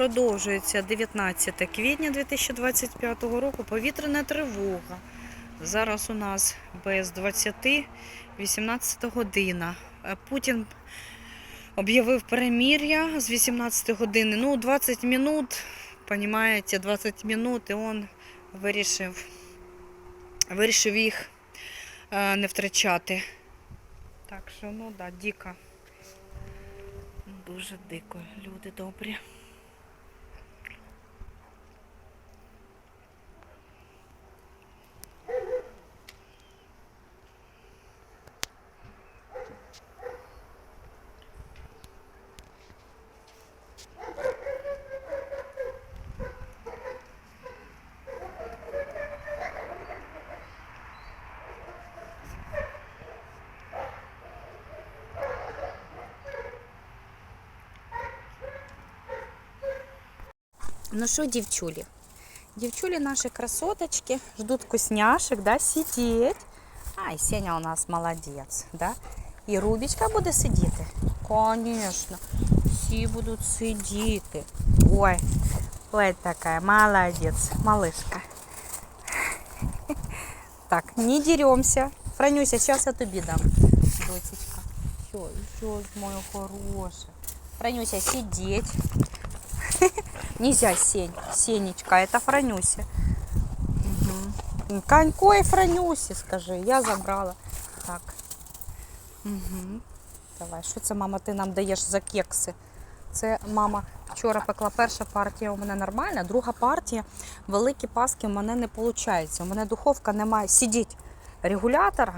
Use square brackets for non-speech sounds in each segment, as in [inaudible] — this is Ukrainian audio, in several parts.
продовжується 19 квітня 2025 року. Повітряна тривога. Зараз у нас без 20, 18 година. Е, Путін об'явив перемір'я з 18 години. Ну, 20 минут, понимаете, 20 минут, і він вирішив, вирішив їх е, не втрачати. Так що, ну да, дико. Дуже дико, люди добрі. Ну что, девчули? Девчули наши красоточки ждут вкусняшек, да, сидеть. Ай, Сеня у нас молодец, да? І Рубічка буде сидіти? Конечно. Всі будуть сидіти. Ой, ой, такая, молодец, малышка. Так, не деремся. Франюся, сейчас я тобі дам, дочечка. Все, все, моя хорошая. Франюся, сидеть. Нельзя, Сень. Сенечка, это Франюся. Угу. Конько и Франюсі, скажи. Я забрала. Так. Угу. Давай, що це, мама, ти нам даєш за кекси? Це мама вчора пекла перша партія у мене нормальна, друга партія. Великі паски у мене не виходить. У мене духовка немає. Сидіть регулятора.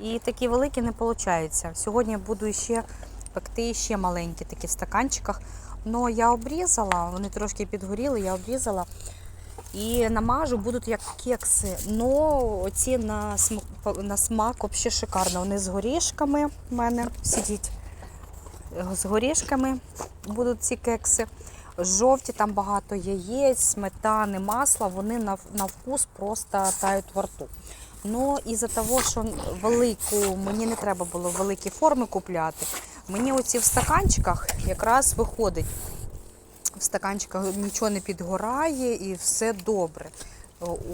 І такі великі не виходить. Сьогодні буду ще пекти ще маленькі такі в стаканчиках. Но я обрізала, вони трошки підгоріли, я обрізала і намажу, будуть як кекси. Но оці на смак, на смак взагалі шикарно. Вони з горішками в мене сидіть. З горішками будуть ці кекси. Жовті, там багато яєць, сметани, масла, вони на, на вкус просто тають во рту. Ну, із-за того, що велику, мені не треба було великі форми купляти. Мені оці в стаканчиках якраз виходить. В стаканчиках нічого не підгорає і все добре.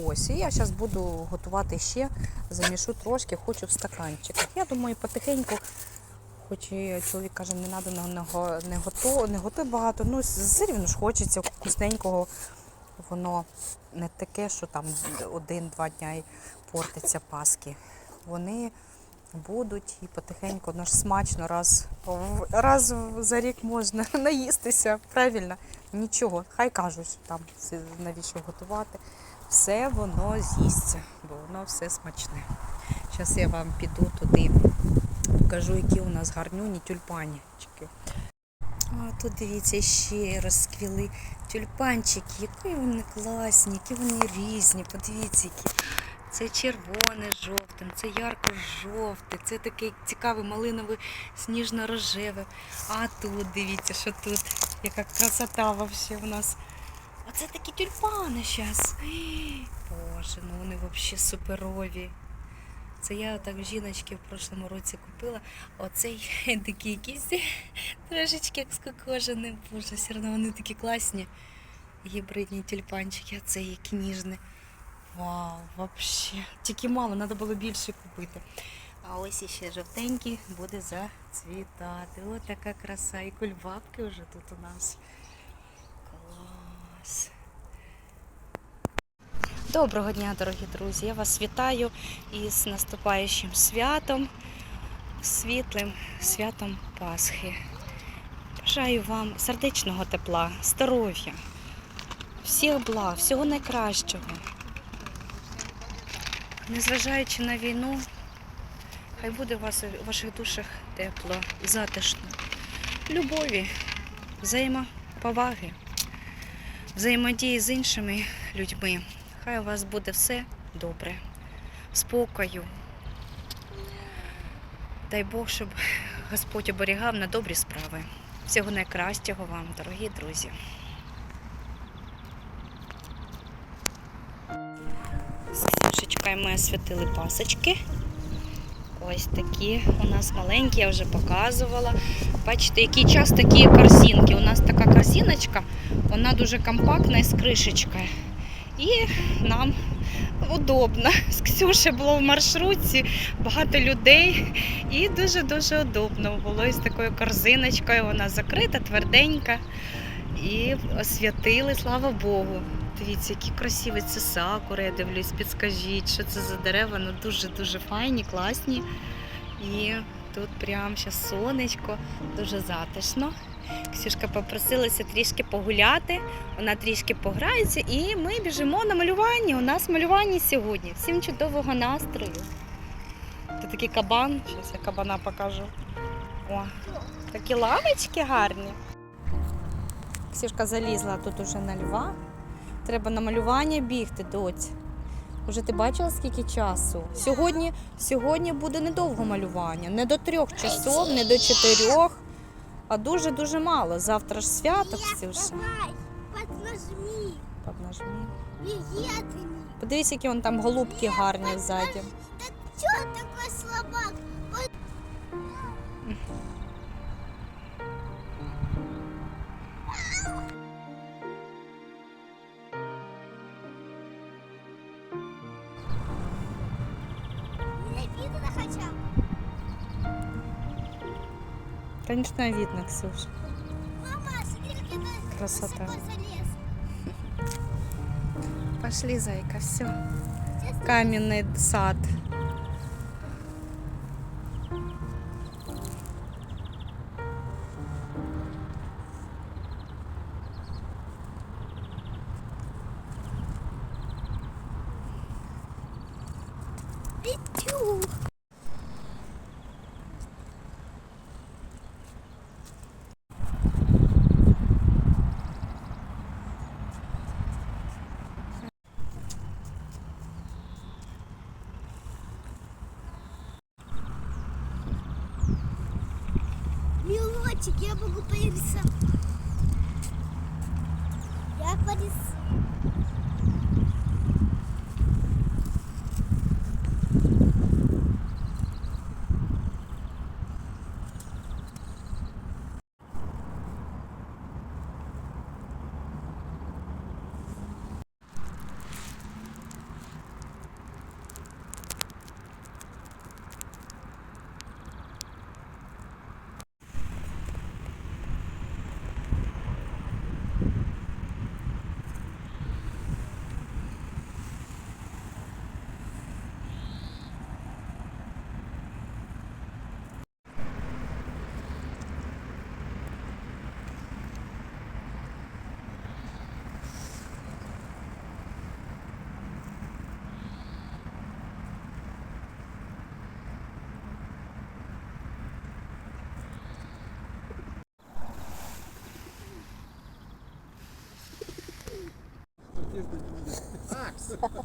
Ось, і я зараз буду готувати ще, замішу трошки, хочу в стаканчиках. Я думаю, потихеньку, хоч і чоловік каже, не треба не, го- не, готу, багато, ну все рівно ж хочеться вкусненького. Воно не таке, що там один-два дня портиться паски. Вони будуть і потихеньку, воно ж смачно, раз, раз за рік можна [laughs] наїстися. Правильно? Нічого, хай кажуть, що там навіщо готувати. Все воно з'їсться, бо воно все смачне. Зараз я вам піду туди, покажу, які у нас гарнюні тюльпанчики. А тут дивіться, ще розквіли тюльпанчики, які вони класні, які вони різні. Подивіться, які. Це червоне з жовтим, це ярко-жовте, це такий цікавий малиновий сніжно-рожеве. А тут дивіться, що тут, яка красота вообще у нас. Оце такі тюльпани зараз. Боже, ну вони взагалі суперові. Це я так жіночки в прошлому році купила. Оцей [laughs] такий якийсь [laughs] трошечки як скокожений. Боже, все одно вони такі класні. Гібридні тюльпанчики, а це які. Вау, вообще. Тільки мало, треба було більше купити. А ось іще жовтенький буде зацвітати. Ось така краса. І кульбабки вже тут у нас. Клас. Доброго дня, дорогі друзі! Я вас вітаю із наступаючим святом, світлим святом Пасхи. Бажаю вам сердечного тепла, здоров'я, всіх благ, всього найкращого. Незважаючи на війну, хай буде у вас у ваших душах тепло, затишно, любові, взаємоповаги, взаємодії з іншими людьми. Хай у вас буде все добре, спокою. Дай Бог, щоб Господь оберігав на добрі справи. Всього найкращого вам, дорогі друзі. З ми освятили пасочки. Ось такі у нас маленькі, я вже показувала. Бачите, який час такі корзинки. У нас така корзиночка, вона дуже компактна і з кришечкою. І нам удобно. З Ксюшею було в маршрутці, багато людей, і дуже-дуже удобно було із такою корзиночкою. Вона закрита, тверденька. І освятили, слава Богу. Дивіться, які красиві це сакури, я дивлюсь, підскажіть, що це за дерева. Ну дуже-дуже файні, класні. І тут прям зараз сонечко, дуже затишно. Ксюшка попросилася трішки погуляти, вона трішки пограється, і ми біжимо на малювання. У нас малювання сьогодні. Всім чудового настрою. Це такий кабан, зараз я кабана покажу. О, такі лавочки гарні. Ксюшка залізла тут уже на льва. Треба на малювання бігти, доць. Уже ти бачила, скільки часу? Сьогодні, сьогодні буде недовго малювання. Не до трьох часов, не до чотирьох, а дуже-дуже мало. Завтра ж свято, Ксюша. Давай, поднажми. Поднажми. Подивись, які вон там голубки гарні ззаді. Та чого такой Звісно, видно, Ксюша. Мама, смотри, как я на- Красота. высоко залез. Пошли, зайка, все. Сейчас Каменний сад. Мелочек, я могу порисовать. Я порисую.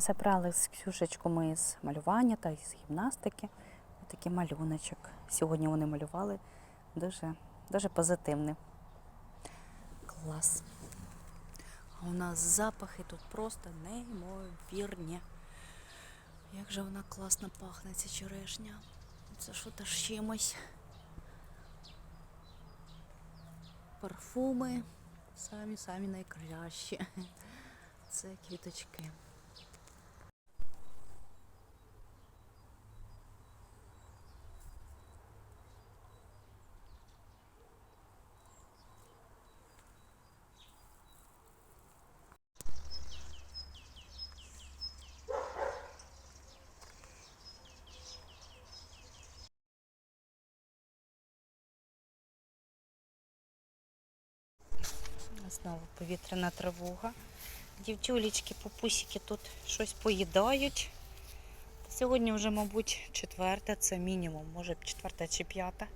Забрали з Ксюшечку ми з малювання та з гімнастики. Такий малюночок. Сьогодні вони малювали дуже, дуже позитивний. Клас. А у нас запахи тут просто неймовірні. Як же вона класно пахне, ця черешня. Це що то з чимось. Парфуми самі-самі найкращі. Це квіточки. Знову повітряна тривога. Дівчулечки, пупусики тут щось поїдають. Сьогодні вже, мабуть, четверта, це мінімум, може четверта чи п'ята.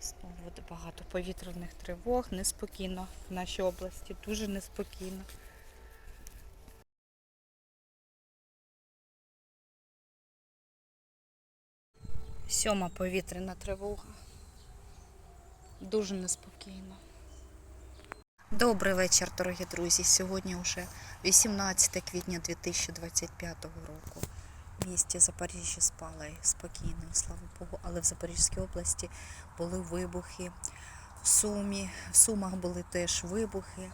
Знову багато повітряних тривог, неспокійно в нашій області, дуже неспокійно. Сьома повітряна тривога. Дуже неспокійно. Добрий вечір, дорогі друзі. Сьогодні вже 18 квітня 2025 року. В місті Запоріжжя спало і спокійно, слава Богу, але в Запорізькій області були вибухи. В Сумі, в Сумах були теж вибухи,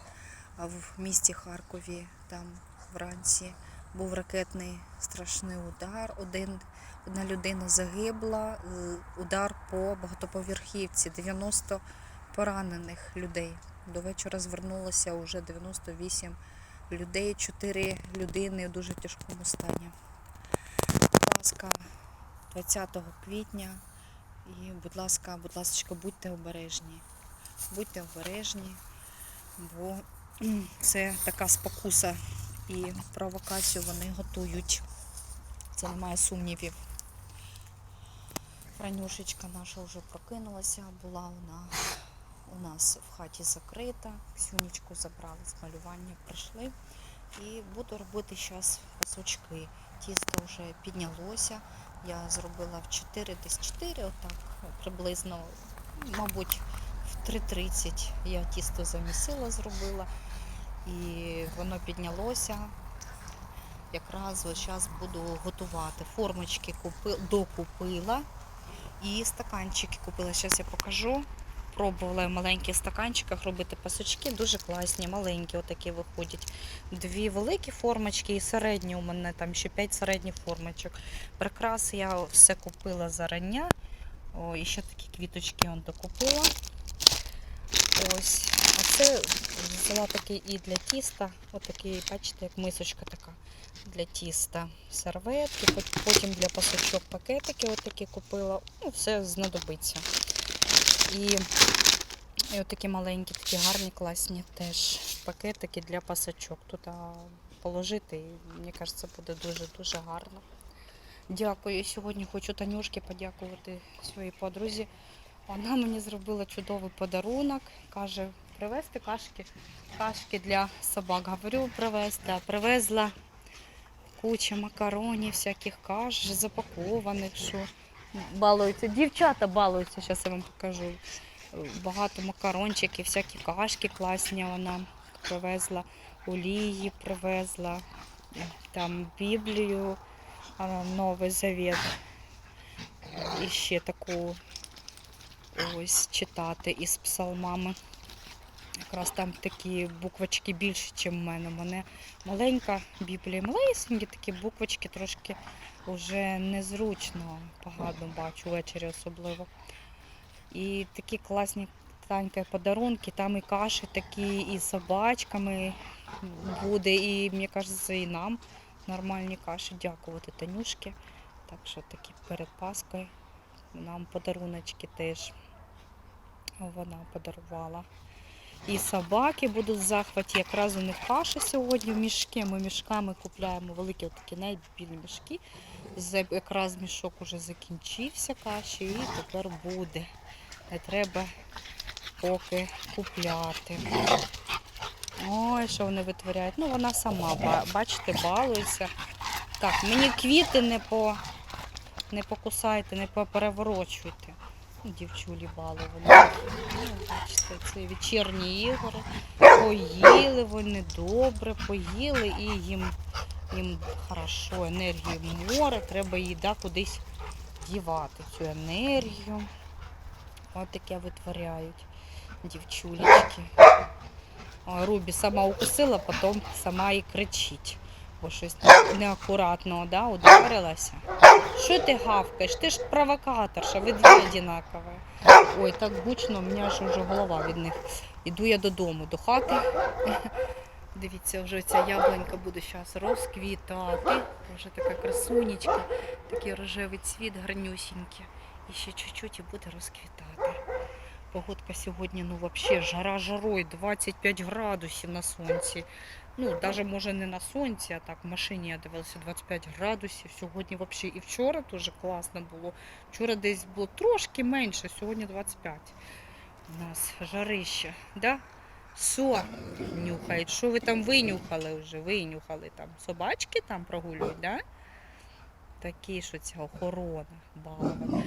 а в місті Харкові там вранці був ракетний страшний удар. Один, одна людина загибла, е, удар по багатоповерхівці, 90 поранених людей. До вечора звернулося вже 98 людей, 4 людини в дуже тяжкому стані. Будь ласка, 20 квітня. І, будь ласка, будь ласка, будьте обережні. Будьте обережні, бо [clears throat] це така спокуса і провокацію вони готують. Це немає сумнівів. Ранюшечка наша вже прокинулася, була вона у нас в хаті закрита. Ксюнечку забрали з малювання, прийшли. І буду робити зараз пасочки. Тісто вже піднялося. Я зробила в 4, десь 4, отак приблизно, мабуть, в 3.30 я тісто замісила, зробила. І воно піднялося. Якраз зараз буду готувати. Формочки купи, докупила і стаканчики купила. Зараз я покажу. Пробувала в маленьких стаканчиках робити пасочки, дуже класні, маленькі отакі виходять. Дві великі формочки і середні у мене там ще 5 середніх формочок. Прикраси я все купила зарання. О, і ще такі квіточки он докупила. Ось. А це взяла такий і для тіста. Отакий, бачите, як мисочка така для тіста. Серветки, потім для пасочок пакетики отакі купила. Ну, все знадобиться. І, і отакі маленькі, такі гарні, класні теж пакетики для пасочок. Тут положити, і мені кажеться, буде дуже-дуже гарно. Дякую. Сьогодні хочу Танюшки подякувати своїй подрузі. Вона мені зробила чудовий подарунок. Каже, привезти кашки, кашки для собак. Говорю, привезти. Привезла куча макаронів, всяких каш запакованих, що балуються. Дівчата балуються, зараз я вам покажу. Багато макарончиків, всякі кашки класні вона привезла, олії привезла, там Біблію, Новий Завет. І ще таку ось читати із псалмами. Якраз там такі буквочки більше, ніж в мене. У мене маленька біблія, малесенькі такі буквочки трошки вже незручно, погано бачу ввечері особливо. І такі класні танька подарунки, там і каші такі, і собачками буде, і мені кажеться, і нам нормальні каші. Дякувати Танюшки. Так що такі перед Паскою нам подаруночки теж вона подарувала. І собаки будуть в захваті. Якраз у них каша сьогодні в мішки. Ми мішками купляємо великі такі білі мішки. Якраз мішок уже закінчився каші і тепер буде. Не треба поки купляти. Ой, що вони витворяють. Ну, вона сама, бачите, балується. Так, мені квіти не по не покусайте, не попереворочуйте. Дівчулі баловані. Ну, бачите, це вечірні ігри. Поїли вони добре, поїли і їм, їм хорошо, енергії море, треба її кудись дівати, цю енергію. Ось таке витворяють дівчулечки. Рубі сама укусила, потім сама і кричить. Бо щось неакуратно да, ударилася. Що ти гавкаєш? Ти ж провокаторша, ви дві одинакові. Ой, так гучно, у мене аж вже голова від них. Іду я додому, до хати. Дивіться, вже ця яблунька буде зараз розквітати. Вже така красунечка, такий рожевий цвіт гарнюсінький. І ще чуть-чуть і буде розквітати. Погодка сьогодні, ну взагалі, жара жарою, 25 градусів на сонці. Ну, навіть може не на сонці, а так в машині я дивилася 25 градусів. Сьогодні взагалі і вчора дуже класно було. Вчора десь було трошки менше, сьогодні 25. У нас жарище. Да? Все нюхають. Що ви там винюхали вже? Винюхали там. Собачки там прогулюють, да? Такі, що ця охорона балова.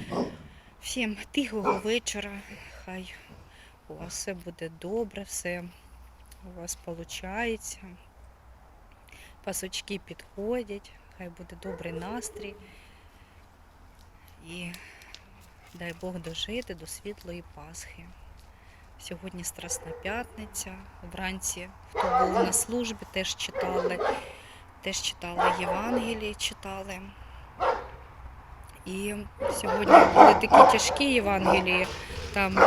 Всім тихого вечора. Хай у вас все буде добре, все у вас виходить. Пасочки підходять, хай буде добрий настрій. І дай Бог дожити до світлої Пасхи. Сьогодні Страсна п'ятниця. Вранці, хто був на службі, теж читали, теж читали Євангелії, читали. І сьогодні були такі тяжкі Євангелії. Там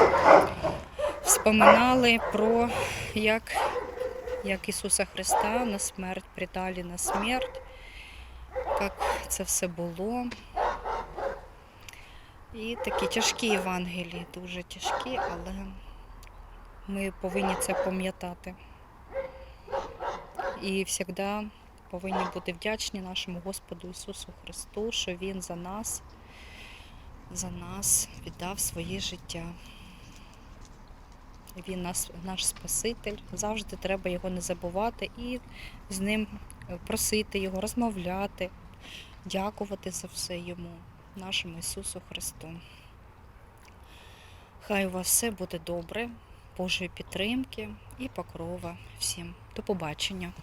вспоминали про як, як Ісуса Христа на смерть придали на смерть, як це все було. І такі тяжкі Євангелії, дуже тяжкі, але ми повинні це пам'ятати. І завжди повинні бути вдячні нашому Господу Ісусу Христу, що Він за нас, за нас віддав своє життя. Він нас, наш Спаситель. Завжди треба його не забувати і з ним е, просити його, розмовляти, дякувати за все йому, нашому Ісусу Христу. Хай у вас все буде добре, Божої підтримки і покрова всім. До побачення.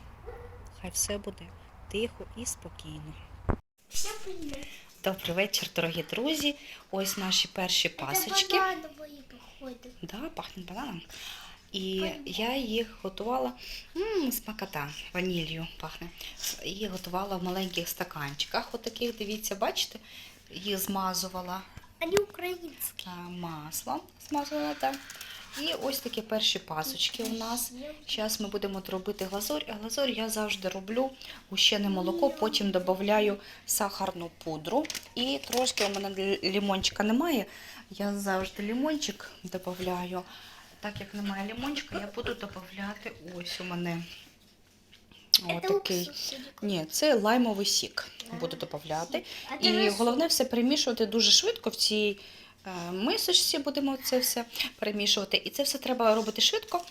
Хай все буде тихо і спокійно. Добрий вечір, дорогі друзі. Ось наші перші пасочки. Банановые походу. Да, пахне бананом. І я їх готувала м, смакота, ванілью пахне. Їх готувала в маленьких стаканчиках. Отаких, дивіться, бачите, їх змазувала Они украинские. а, маслом. Змазувала так. І ось такі перші пасочки у нас. Зараз ми будемо робити глазурь, а глазурь я завжди роблю гущене молоко, потім додаю сахарну пудру. І трошки у мене лі- лімончика немає. Я завжди лімончик додаю. Так як немає лімончика, я буду додати ось у мене уксус или Ні, це лаймовий сік буду додати. І головне все перемішувати дуже швидко в цій е, мисочці будемо це все перемішувати. І це все треба робити швидко.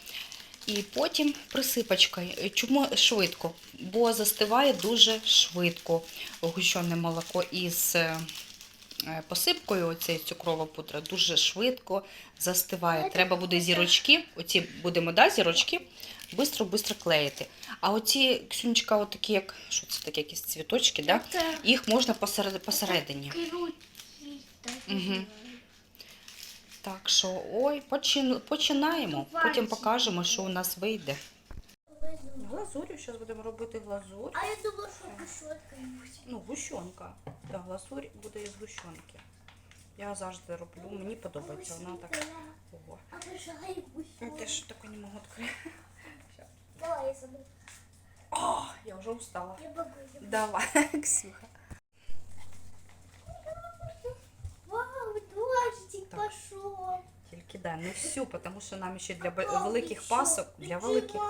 І потім присипочкою. Чому швидко? Бо застиває дуже швидко гущене молоко із е, посипкою, оцею цукрова пудра, дуже швидко застиває. Треба буде зірочки, оці будемо да, зірочки, швидко-швидко клеїти. А оці ксюнечка, отакі, як що це таке, якісь цвіточки, да? Їх можна посеред, посередині. крутит, так що, ой, почин- починаємо. Потім покажемо, що у нас вийде. Глазурю, зараз будемо робити глазурь. А я думала, що что кушетка. Ну, гущонка. Да, глазурь буде із гущонки. Я завжди роблю, мені подобається. Вона так. Ого. Я теж таке не можу відкрити. [laughs] Давай я заберу. О, я вже устала. Я могу. я. Давай, [laughs] Ксюха. Вау, дождик пошел. Тільки да, не всю, тому що нам ще для бе- великих пасок, для великих.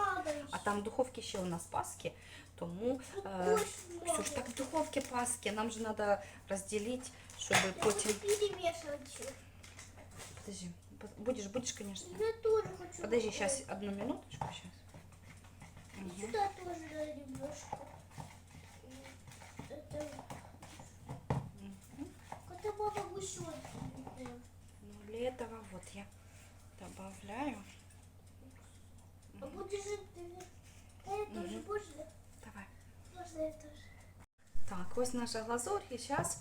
А там в духовці ще у нас паски, тому е, Ксюш, так в духовці паски, нам же треба розділити, щоб потім. перемешивать всё. Подожди, по- будешь, будешь, конечно. Я тоже хочу. Подожди, сейчас одну минуточку, сейчас. Сюда тоже немножко. Это... Это мама гусенка. Ну, для этого вот я добавляю. А будешь же ты... А я тоже Мгм. можно? Давай. Можно я тоже? Так, ось наша глазурь, і зараз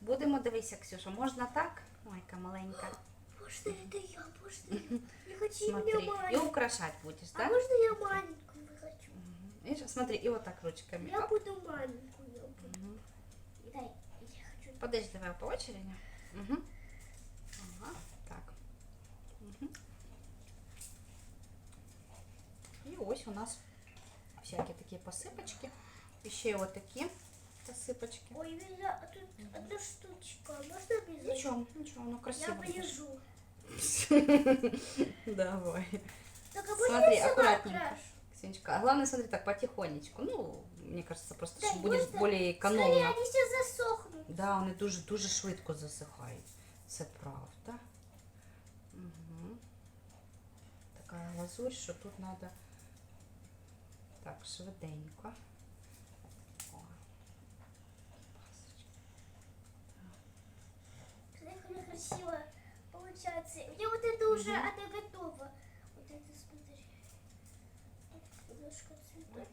будемо дивися, Ксюша, можна так? Ой, яка маленька. [gasps] Можно это я? Можно я? Я хочу Смотри, именно і маленькую. украшать будеш, А так? можно я маленькую хочу? Мгм. Видишь, смотри, и вот так ручками. Я Оп. буду маленькую. я буду. Мгм. Дай, я хочу. Подожди, давай по очереди. Угу. Ось у нас всякі такі посипочки. І ще от такі посипочки. Ой, Виза, а тут одна штучка. Можно без Нічого, нічого, воно Я красиво. буде. полежу. [laughs] Давай. Так, а Смотри, я сама аккуратненько. окрашу? Ксюнечка, а главное, смотри, так потихонечку. Ну, мне кажется, просто будет просто более Скорее, економно. они все засохнут. Да, вони дуже дуже швидко засихають. Це правда. Угу. Така глазурь, що тут треба так, швиденько. О. Как красиво получается. Мне вот это уже, Мгм. это готово. Вот это смотри. Немножко цветов.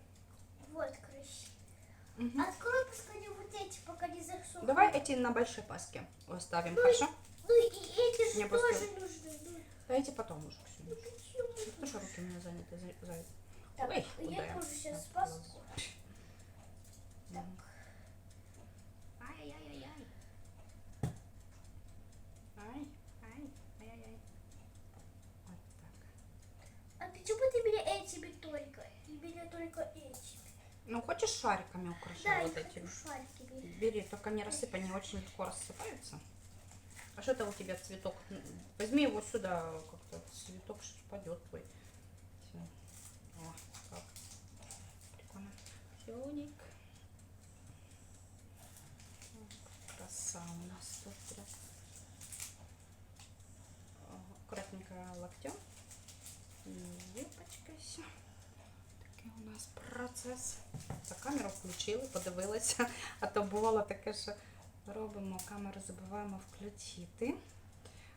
Вот красиво. Открой, пускай вот эти, пока не засохнут. Давай эти на большой паске оставим, хорошо? Ну и эти же тоже нужны. Ну, А эти потом уже, ну почему? Потому что руки у меня заняты. за- за- Так, Ой, куда я я? тоже сейчас Так, спаску. Так. Ай-яй-яй-яй. Ай, ай, ай-яй-яй. Вот так. А почему ты меня этими только? И меня только этими. Ну, хочешь шариками украшать Да, вот я этими? хочу шариками. Бери, только не рассыпай, они очень легко рассыпаются. А что это у тебя цветок? Возьми его сюда, как-то цветок упадет твой. Всё. О. Фионик. Краса у нас тут. прям. Аккуратненько локтем. Юбочкой все. Такий у нас процес. Так, камеру включили, подивилися. А то бувало таке, що робимо, камеру забуваємо включити.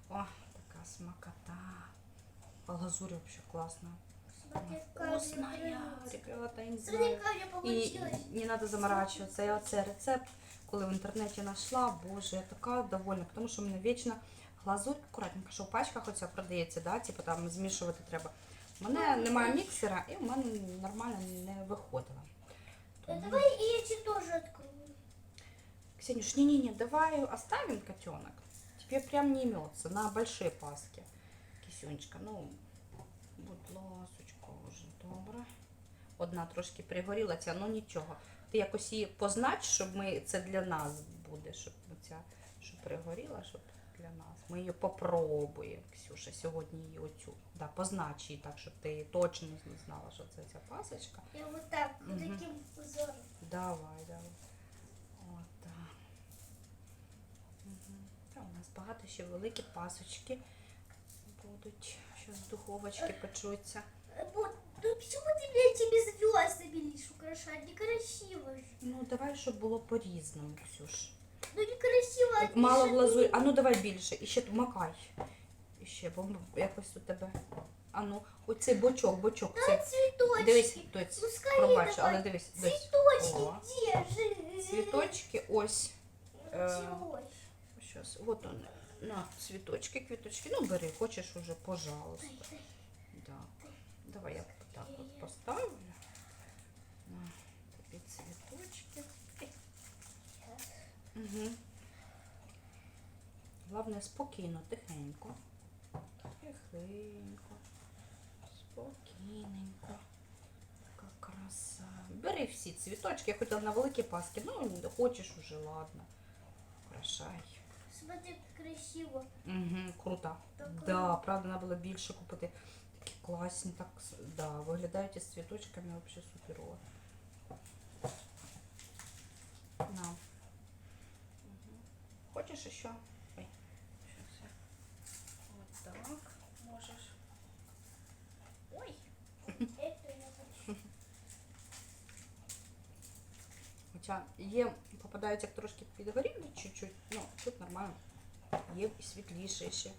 О, така смакота. А глазурь вообще класна. Вкусная, ребята, я не знаю. І не треба заморачуватися. Я оце рецепт, коли в інтернеті знайшла, боже, я така довольна, тому що в мене вічно глазурь акуратненько, що в пачках оця продається, да, типу там змішувати треба. У мене немає міксера і в мене нормально не виходило. Тому- Давай и эти тоже открою. Ксенюш, не-не-не, давай оставим котенок. Тебе прям не имется на большие паски. Кисюнечка, ну, будь вже, добре. Одна трошки пригоріла ця, ну нічого. Ти якось її познач, щоб ми це для нас буде, щоб ця, щоб пригоріла, щоб для нас. Ми її попробуємо, Ксюша, сьогодні її оцю. Да, познач її так, щоб ти точно знала, що це ця пасочка. Я вот так, вот таким узором. Давай, давай. Угу. Та у нас багато ще великі пасочки будуть. Що з духовочки печуться. Э, Вот, ну почему ты меня этими звездами лишь украшать? Некрасиво же. Ну, давай, щоб було по-різному, Ксюш. Ну некрасиво. Так, мало глазурь. А ну давай більше. І ще макай. І ще, бо м- якось у тебе. А ну, оцей бочок, бочок. Да, Цей. цветочки. Дивись, доць, Ну скорее пробач, давай. але дивись, дивись. Цветочки О. где же? Цвіточки ось. Е, Цветочки. Щас, от он. На, цвіточки, квіточки. Ну, бери, хочеш уже, пожалуйста. Дай, дай. Да. Давай я так от поставлю. На тобі цвіточки. Угу. Головне спокійно, тихенько. Тихенько. Спокійненько. Така краса. Бери всі цвіточки, я хотіла на великі паски. Ну, хочеш уже, ладно. Украшай. Смотри, красиво. Угу, круто. Так, Да, правда, треба було більше купити. Такі класні, так, с- да, виглядають із цвіточками взагалі суперово. На. Угу. Хочеш ще? Ой, щас я. Вот так можеш. Ой. Это я хочу. Хоча є, попадають як трошки підгоріли чуть-чуть, ну, тут нормально. Є і світліше ще.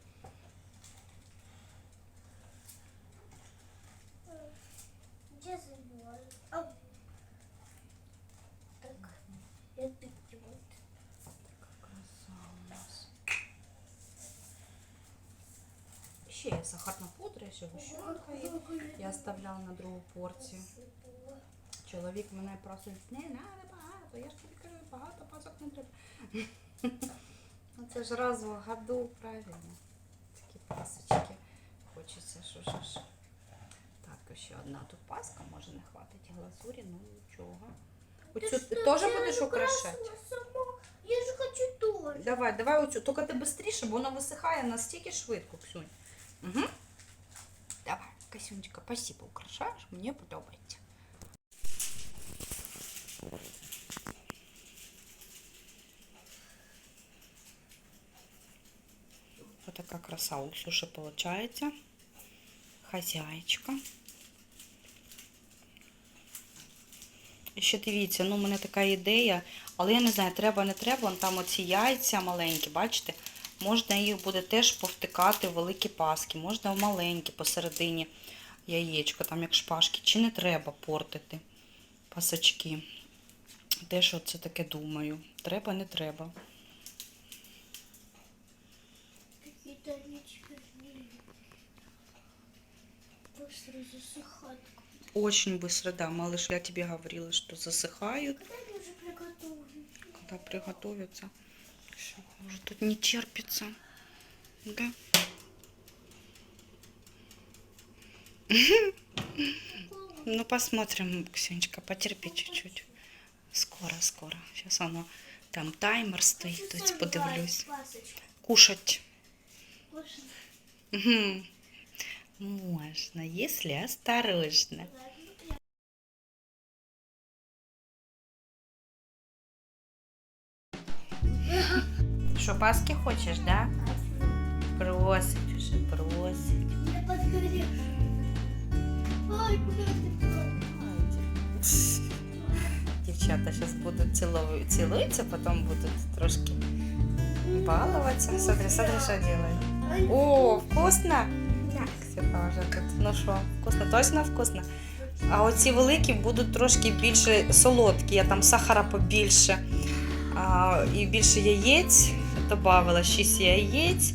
Порцію. Чоловік мене просить, не треба багато, я ж тобі кажу, багато пасок не треба. [laughs] Ну це ж раз в году, правильно. Такі пасочки. Хочеться, що ж. ж. Так, ще одна тут паска, може не хватить глазурі, ну нічого. Оцю ти теж будеш украшати? Я же хочу тоже. Давай, давай оцю. Тільки ти швидше, бо воно висихає настільки швидко, Ксюнь. Угу. Ксюнь. Спасибо, украшаєш, мені подобається. Вот такая краса у Ксюши получается. Хазяєчка. І ще дивіться, ну, у мене така ідея, але я не знаю, треба, не треба. Вон там оці яйця маленькі, бачите? Можна їх буде теж повтикати в великі паски, можна в маленькі посередині яєчко, там як шпажки. Чи не треба портити пасочки? Теж оце таке думаю. Треба, не треба. Какие-то речки Быстро засыхать. Очень быстро, да, малыш, я тебе говорила, что засыхают, Когда они уже приготовлены? когда приготовятся. Всё, уже тут не терпится. Да? [laughs] Ну, посмотрим, Ксенечка, потерпи чуть-чуть. Скоро, скоро. Сейчас оно, там таймер стоит, тут подивлюсь. Кушать. Мгм. Можно, если осторожно. Что, паски хочешь, да? Просить уже, просить. Я подгорел. Ой, Дівчата [laughs] зараз будуть цілову- цілуються, потім будуть трошки балуватися. Смотри, смотри, що делают. О, вкусно! Так. Ксюха вже тут. Ну що, вкусно, точно вкусно. А оці великі будуть трошки більше солодкі, я там сахара побільше. А, і більше яєць додавала 6 яєць.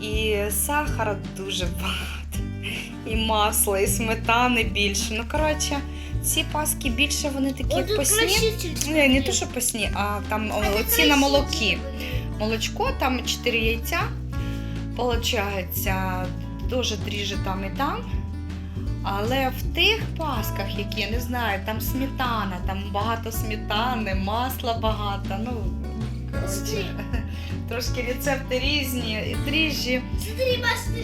І сахара дуже багато. І масла, і сметани більше. Ну, коротше, ці паски більше вони такі тут посні. Не, не то, що посні, а там оці на молокі. Молочко, там 4 яйця. Получається, дуже дріже там і там. Але в тих пасках, які я не знаю, там сметана, там багато сметани, масла багато. Ну, коротше, трошки рецепти різні. Дріжджі.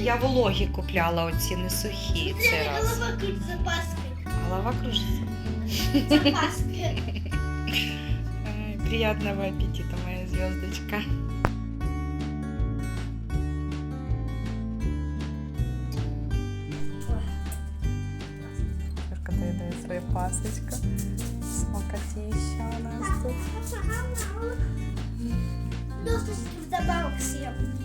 Я вологі купляла оці не сухі Смотри, цей раз. голова крутит за паской. Голова кружится. За паской. Ай, Приятного аппетита, моя звездочка. Юрка доедает свою пасочку. Смокотища у нас